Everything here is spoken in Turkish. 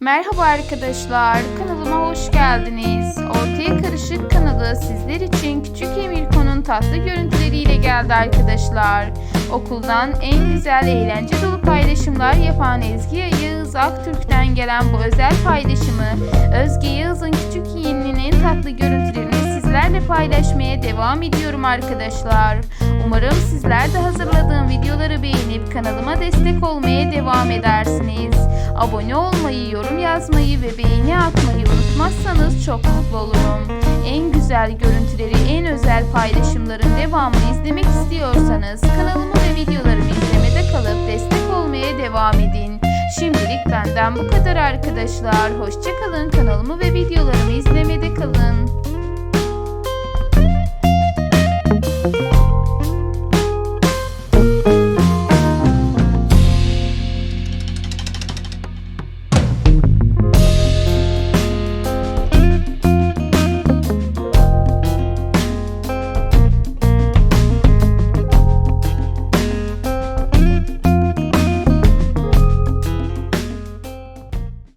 Merhaba arkadaşlar, kanalıma hoş geldiniz. Ortaya Karışık kanalı sizler için Küçük Emirko'nun tatlı görüntüleriyle geldi arkadaşlar. Okuldan en güzel eğlence dolu paylaşımlar yapan Ezgi Yağız Aktürk'ten gelen bu özel paylaşımı Özge Yağız'ın küçük yeğeninin en tatlı görüntülerini sizlerle paylaşmaya devam ediyorum arkadaşlar. Umarım sizler de hazırladığım videoları beğenip kanalıma destek olmaya devam edersiniz. Abone olmayı, yorum yazmayı ve beğeni atmayı unutmazsanız çok mutlu olurum. En güzel görüntüleri, en özel paylaşımların devamını izlemek istiyorsanız kanalımı ve videolarımı izlemede kalıp destek olmaya devam edin. Şimdilik benden bu kadar arkadaşlar. Hoşçakalın kanalımı ve videolarımı kalın.